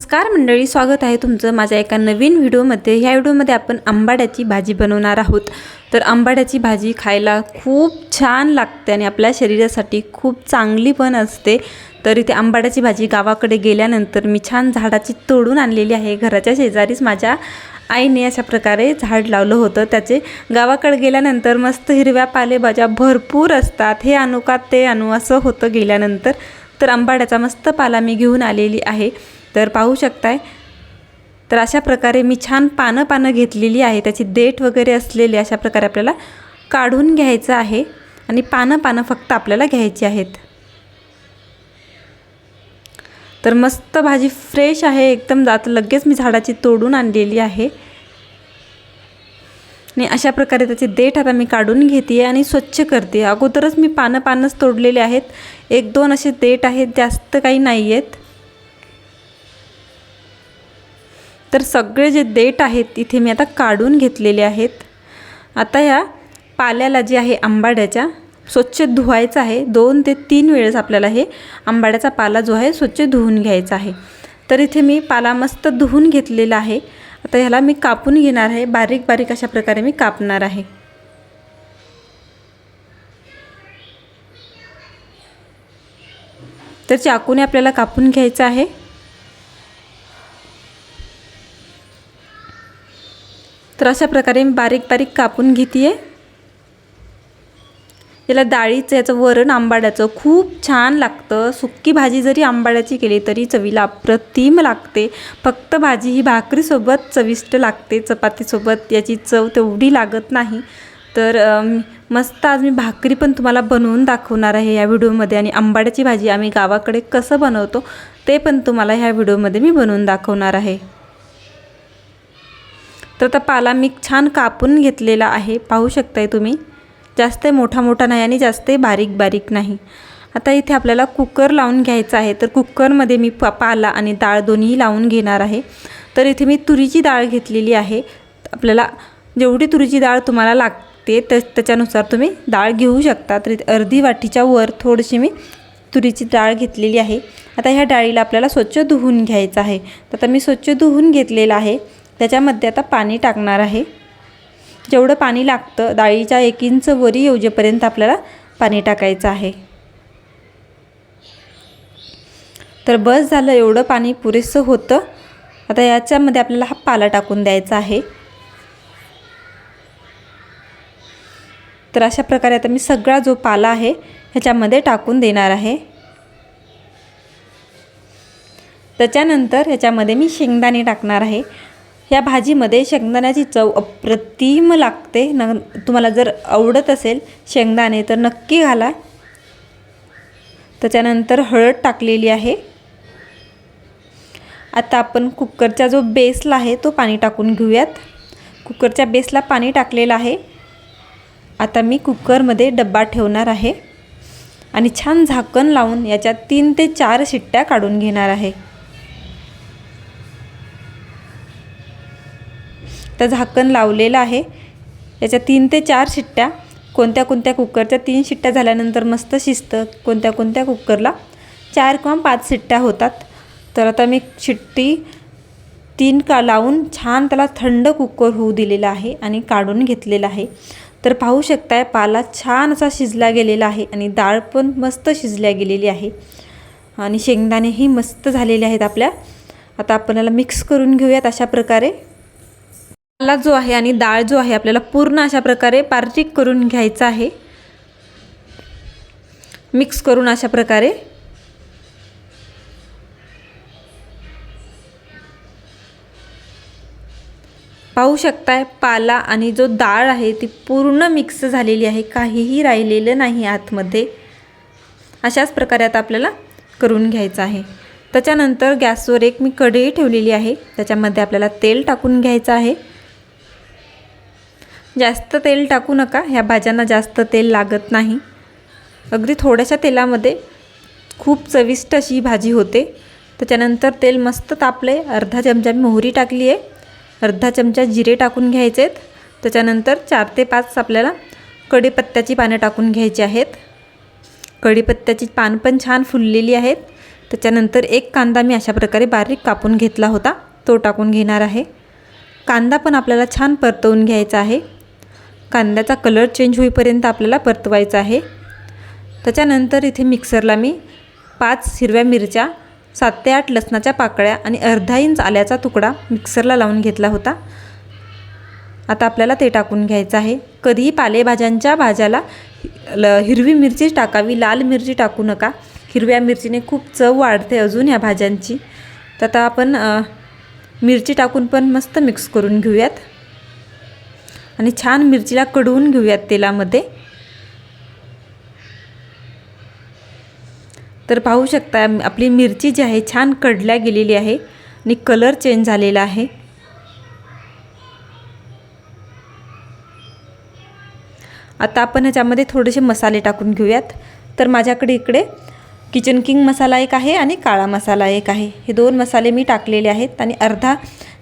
नमस्कार मंडळी स्वागत आहे तुमचं माझ्या एका नवीन व्हिडिओमध्ये. ह्या व्हिडिओमध्ये आपण आंबाड्याची भाजी बनवणार आहोत. तर आंबाड्याची भाजी खायला खूप छान लागते आणि आपल्या शरीरासाठी खूप चांगली पण असते. तर इथे आंबाड्याची भाजी गावाकडे गेल्यानंतर मी छान झाडाची तोडून आणलेली आहे. घराच्या शेजारीच माझ्या आईने अशा प्रकारे झाड लावलं होतं. त्याचे गावाकडे गेल्यानंतर मस्त हिरव्या पालेभाज्या भरपूर असतात. हे आणू का ते आणू असं होतं गेल्यानंतर. तर आंबाड्याचा मस्त पाला मी घेऊन आलेली आहे. तर पाहू शकताय. तर अशा प्रकारे मी छान पानं पानं घेतलेली आहे. त्याची देठ वगैरे असलेली अशा प्रकारे आपल्याला काढून घ्यायचं आहे. आणि पानं पानं फक्त आपल्याला घ्यायची आहेत. तर मस्त भाजी फ्रेश आहे. एकदम जात लगेच मी झाडाची तोडून आणलेली आहे. आणि अशा प्रकारे त्याचे देठ आता मी काढून घेते आणि स्वच्छ करते. अगोदरच मी पानं पानंच तोडलेले आहेत. एक दोन असे देठ आहेत जास्त काही नाही आहेत तर सगळे जे देठ आहेत इथे मी आता काढून घेतलेले आहेत. आता ह्या पाल्याला जे आहे आंबाड्याच्या स्वच्छ धुवायचं आहे. दोन ते तीन वेळेस आपल्याला हे आंबाड्याचा पाला जो आहे स्वच्छ धुवून घ्यायचा आहे. तर इथे मी पाला मस्त धुवून घेतलेला आहे. आता ह्याला मी कापून घेणार आहे. बारीक बारीक अशा प्रकारे मी कापणार आहे. तर चाकूने आपल्याला कापून घ्यायचं आहे. तर अशा प्रकारे मी बारीक बारीक कापून घेते आहे याला डाळीचं याचं वरण आंबाड्याचं खूप छान लागतं. सुक्की भाजी जरी आंबाड्याची केली तरी चवीला अप्रतिम लागते. फक्त भाजी ही भाकरीसोबत चविष्ट लागते चपातीसोबत याची चव तेवढी लागत नाही. तर मस्त आज मी भाकरी पण तुम्हाला बनवून दाखवणार आहे या व्हिडिओमध्ये आणि आंबाड्याची भाजी आम्ही गावाकडे कसं बनवतो ते पण तुम्हाला ह्या व्हिडिओमध्ये मी बनवून दाखवणार आहे. तर आता पाला मी छान कापून घेतलेला आहे. पाहू शकताय तुम्ही? जास्त मोठा मोठा नाही आणि जास्त बारीक बारीक नाही. आता इथे आपल्याला कुकर लावून घ्यायचं आहे. तर कुकरमध्ये मी पा पाला आणि डाळ दोन्ही लावून घेणार आहे. तर इथे मी तुरीची डाळ घेतलेली आहे. आपल्याला जेवढी तुरीची डाळ तुम्हाला लागते त्या त्याच्यानुसार तुम्ही डाळ घेऊ शकता. तर अर्धी वाटीच्या वर थोडीशी मी तुरीची डाळ घेतलेली आहे. आता ह्या डाळीला आपल्याला स्वच्छ धुवून घ्यायचं आहे. तर आता मी स्वच्छ धुवून घेतलेलं आहे. त्याच्यामध्ये आता पाणी टाकणार आहे. जेवढं पाणी लागतं डाळीच्या एक इंच वरी येऊजेपर्यंत आपल्याला पाणी टाकायचं आहे. तर बस झालं एवढं पाणी पुरेसं होतं. आता याच्यामध्ये आपल्याला हा पाला टाकून द्यायचा आहे. तर अशा प्रकारे आता मी सगळा जो पाला आहे ह्याच्यामध्ये टाकून देणार आहे. त्याच्यानंतर ह्याच्यामध्ये मी शेंगदाणे टाकणार आहे. ह्या भाजीमध्ये शेंगदाण्याची चव अप्रतिम लागते. न तुम्हाला जर आवडत असेल शेंगदाणे तर नक्की घाला. त्याच्यानंतर हळद टाकलेली आहे. आता आपण कुकरचा जो बेसला आहे तो पाणी टाकून घेऊयात. कुकरच्या बेसला पाणी टाकलेलं आहे. आता मी कुकरमध्ये डब्बा ठेवणार आहे. आणि छान झाकण लावून याच्यात तीन ते चार शिट्ट्या काढून घेणार आहे. तर झाकण लावलेलं आहे. याच्या तीन ते चार शिट्ट्या कोणत्या कोणत्या कुकरच्या तीन शिट्ट्या झाल्यानंतर मस्त शिजतं कोणत्या कोणत्या कुकरला. चार किंवा पाच शिट्ट्या होतात. तर आता मी शिट्टी तीन का लावून छान त्याला थंड कुकर होऊ दिलेला आहे आणि काढून घेतलेला आहे. तर पाहू शकताय पाला छान असा शिजला गेलेला आहे आणि डाळ पण मस्त शिजल्या गेलेली आहे. आणि शेंगदाणेही मस्त झालेले आहेत आपल्या. आता आपण याला मिक्स करून घेऊयात अशा प्रकारे. मसाला जो आहे आणि डाळ जो आहे आपल्याला पूर्ण अशा प्रकारे बारीक करून घ्यायचा आहे. मिक्स करून अशा प्रकारे. पाहू शकताय पाला आणि जो डाळ आहे ती पूर्ण मिक्स झालेली आहे काहीही राहिलेलं नाही आतमध्ये. अशाच प्रकारे आता आपल्याला करून घ्यायचं आहे. त्याच्यानंतर गॅसवर एक मी कढई ठेवलेली आहे. त्याच्यामध्ये आपल्याला तेल टाकून घ्यायचं आहे. जास्त तेल टाकू नका ह्या भाज्यांना जास्त तेल लागत नाही. अगदी थोड्याशा तेलामध्ये खूप चविष्ट अशी भाजी होते. त्याच्यानंतर तेल मस्त तापले अर्धा चमचा मोहरी टाकली आहे अर्धा चमचा जिरे टाकून घ्यायचे आहेत त्याच्यानंतर चार ते पाच आपल्याला कढीपत्त्याची पानं टाकून घ्यायची आहेत. कढीपत्त्याची पान पण छान फुललेली आहेत. त्याच्यानंतर एक कांदा मी अशा प्रकारे बारीक कापून घेतला होता. तो टाकून घेणार आहे. कांदा पण आपल्याला छान परतवून घ्यायचा आहे. कांद्याचा कलर चेंज होईपर्यंत आपल्याला परतवायचा आहे. त्याच्यानंतर इथे मिक्सरला मी पाच हिरव्या मिरच्या सात ते आठ लसणाच्या पाकळ्या आणि अर्धा इंच आल्याचा तुकडा मिक्सरला लावून घेतला होता. आता आपल्याला ते टाकून घ्यायचं आहे. कधीही पालेभाज्यांच्या भाज्याला ल हिरवी मिरची टाकावी लाल मिरची टाकू नका. हिरव्या मिरचीने खूप चव वाढते अजून या भाज्यांची. तर आता आपण मिरची टाकून पण मस्त मिक्स करून घेऊयात. आणि छान मिरचीला कडवून घेऊयात तेलामध्ये. तर पाहू शकता आपली मिरची जी आहे छान कडल्या गेलेली आहे आणि कलर चेंज झालेला आहे. आता आपण ह्याच्यामध्ये थोडेसे मसाले टाकून घेऊयात. तर माझ्याकडे इकडे किचन किंग मसाला एक आहे आणि काळा मसाला एक आहे. हे दोन मसाले मी टाकलेले आहेत आणि अर्धा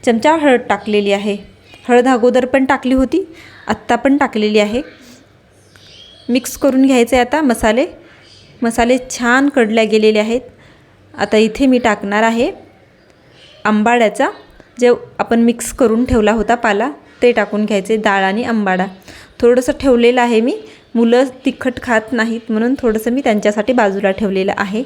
चमचा हळद टाकलेली आहे. हळद अगोदर पण टाकली होती आत्ता पण टाकलेली आहे. मिक्स करून घ्यायचे आता मसाले. मसाले छान कडल्या गेलेले आहेत. आता इथे मी टाकणार आहे आंबाड्याचा. जे आपण मिक्स करून ठेवला होता पाला ते टाकून घ्यायचे डाळ आणि आंबाडा. थोडंसं ठेवलेलं आहे मी. मुलं तिखट खात नाहीत म्हणून थोडंसं मी त्यांच्यासाठी बाजूला ठेवलेलं आहे.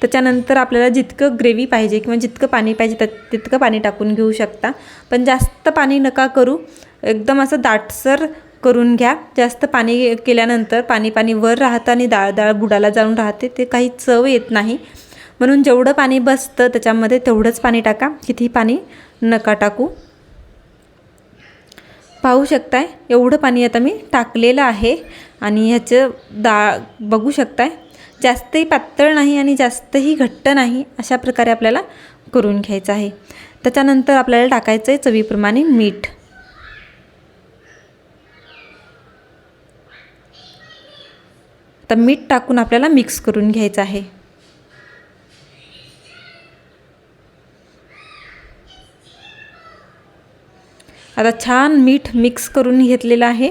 त्याच्यानंतर आपल्याला जितकं ग्रेव्ही पाहिजे किंवा जितकं पाणी पाहिजे त्या तितकं पाणी टाकून घेऊ शकता. पण जास्त पाणी नका करू. एकदम असं दाटसर करून घ्या. जास्त पाणी केल्यानंतर पाणी पाणी वर राहतं आणि डाळ डाळ बुडाला जाऊन राहते. ते काही चव येत नाही. म्हणून जेवढं पाणी बसतं त्याच्यामध्ये तेवढंच पाणी टाका. किती पाणी नका टाकू. पाहू शकताय? एवढं पाणी आता मी टाकलेलं आहे. आणि ह्याचं डाळ बघू शकताय? जास्तही पातळ नाही आणि जास्तही घट्ट नाही अशा प्रकारे आपल्याला करून घ्यायचं आहे. त्याच्यानंतर आपल्याला टाकायचं आहे चवीप्रमाणे मीठ. तर मीठ टाकून आपल्याला मिक्स करून घ्यायचं आहे. आता छान मीठ मिक्स करून घेतलेलं आहे.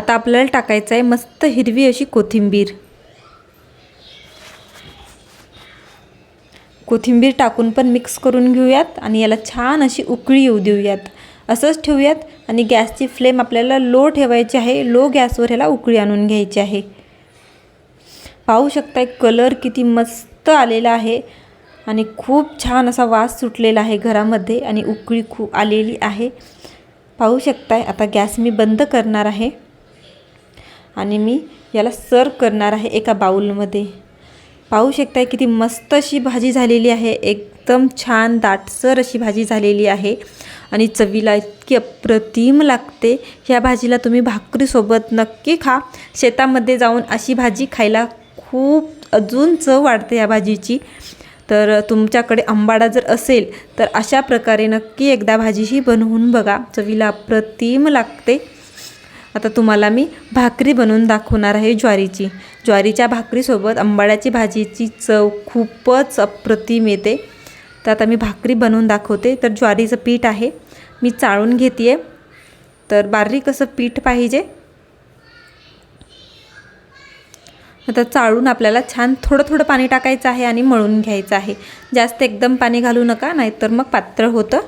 आता आपल्याला टाकायचं आहे मस्त हिरवी अशी कोथिंबीर. कोथिंबीर टाकून पण मिक्स करून घेऊयात आणि याला छान अशी उकळी येऊ देऊयात. असंच ठेवूयात आणि गॅसची फ्लेम आपल्याला लो ठेवायची आहे. लो गॅसवर ह्याला उकळी आणून घ्यायची आहे. पाहू शकताय कलर किती मस्त आलेला आहे आणि खूप छान असा वास सुटलेला आहे घरामध्ये आणि उकळी खूप आलेली आहे. पाहू शकताय आता गॅस मी बंद करणार आहे. आणि मी याला सर्व करणार आहे एका बाऊलमध्ये पाहू शकताय किती मस्त अशी भाजी झालेली आहे. एकदम छान दाटसर अशी भाजी झालेली आहे. आणि चवीला इतकी अप्रतिम लागते. ह्या भाजीला तुम्ही भाकरीसोबत नक्की खा. शेतामध्ये जाऊन अशी भाजी खायला खूप अजून चव वाढते या भाजीची. तर तुमच्याकडे आंबाडा जर असेल तर अशा प्रकारे नक्की एकदा भाजी ही बनवून बघा. चवीला अप्रतिम लागते. आता तुम्हाला मी भाकरी बनवून दाखवणार आहे ज्वारीची. ज्वारीच्या भाकरीसोबत आंबाड्याची भाजीची चव खूपच अप्रतिम येते. तर आता मी भाकरी बनवून दाखवते. तर ज्वारीचं पीठ आहे. मी चाळून घेते आहे तर बारीक असं पीठ पाहिजे. आता चाळून आपल्याला छान थोडं थोडं पाणी टाकायचं आहे आणि मळून घ्यायचं आहे. जास्त एकदम पाणी घालू नका नाहीतर मग पातळ होतं.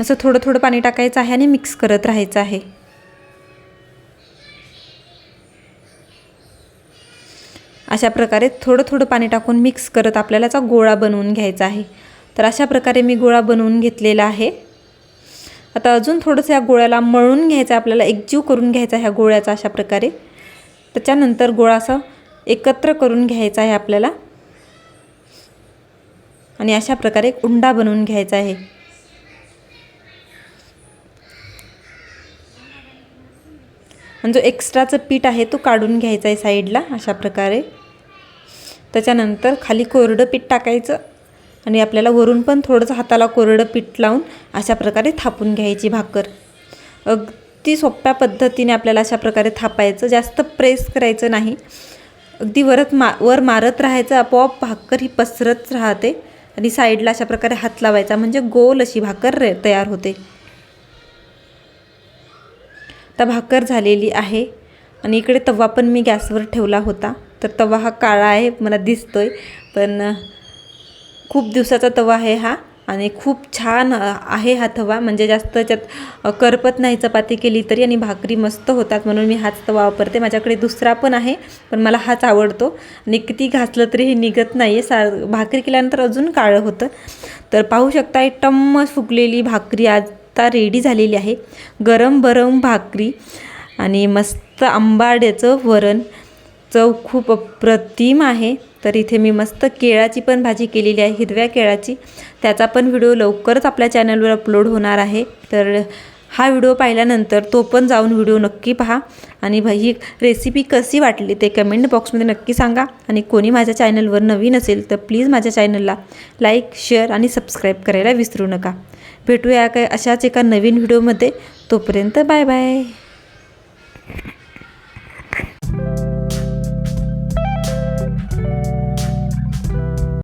असं थोडं थोडं पाणी टाकायचं आहे आणि मिक्स करत राहायचं आहे. अशा प्रकारे थोडं थोडं पाणी टाकून मिक्स करत आपल्याला याचा गोळा बनवून घ्यायचा आहे. तर अशा प्रकारे मी गोळा बनवून घेतलेला आहे. आता अजून थोडंसं या गोळ्याला मळून घ्यायचं आहे आपल्याला एकजीव करून घ्यायचा ह्या गोळ्याचा अशा प्रकारे. त्याच्यानंतर गोळा असा एकत्र करून घ्यायचा आहे आपल्याला. आणि अशा प्रकारे एक उंडा बनवून घ्यायचा आहे. आणि जो एक्स्ट्राचं पीठ आहे तो काढून घ्यायचा आहे साईडला अशा प्रकारे. त्याच्यानंतर खाली कोरडं पीठ टाकायचं आणि आपल्याला वरून पण थोडंसं हाताला कोरडं पीठ लावून अशा प्रकारे थापून घ्यायची भाकर. अगदी सोप्या पद्धतीने आपल्याला अशा प्रकारे थापायचं. जास्त प्रेस करायचं नाही. अगदी वरत मा वर मारत राहायचं आपोआप भाकर ही पसरत राहते आणि साईडला अशा प्रकारे हात लावायचा. म्हणजे गोल अशी भाकर रे तयार होते. तर भाकर झालेली आहे आणि इकडे तवा पण मी गॅसवर ठेवला होता. तर तवा हा काळा आहे मला दिसतोय. पण खूप दिवसाचा तवा आहे हा आणि खूप छान आहे हा तवा. म्हणजे जास्त त्यात करपत नाही चपाती केली तरी आणि भाकरी मस्त होतात म्हणून मी हाच तवा वापरते. माझ्याकडे दुसरा पण आहे पण मला हाच आवडतो. आणि किती घासलं तरी हे निघत नाही आहे सा भाकरी केल्यानंतर अजून काळं होतं. तर पाहू शकता टम्म फुगलेली भाकरी आता रेडी झालेली आहे. गरम बरम भाकरी आणि मस्त आंबाड्याचं वरण. चव खूप अप्रतिम आहे. तर इथे मी मस्त केळाची पण भाजी केलेली आहे हिरव्या केळाची. त्याचा पण व्हिडिओ लवकरच आपल्या चॅनलवर अपलोड होणार आहे. तर हा व्हिडिओ पाहिल्यानंतर तो पण जाऊन व्हिडिओ नक्की पहा. आणि भाई ही रेसिपी कशी वाटली ते कमेंट बॉक्समध्ये नक्की सांगा. आणि कोणी माझ्या चॅनलवर नवीन असेल तर प्लीज माझ्या चॅनलला लाईक शेअर आणि सबस्क्राईब करायला विसरू नका. भेटूया काय अशाच एका नवीन व्हिडिओमध्ये. तोपर्यंत बाय बाय.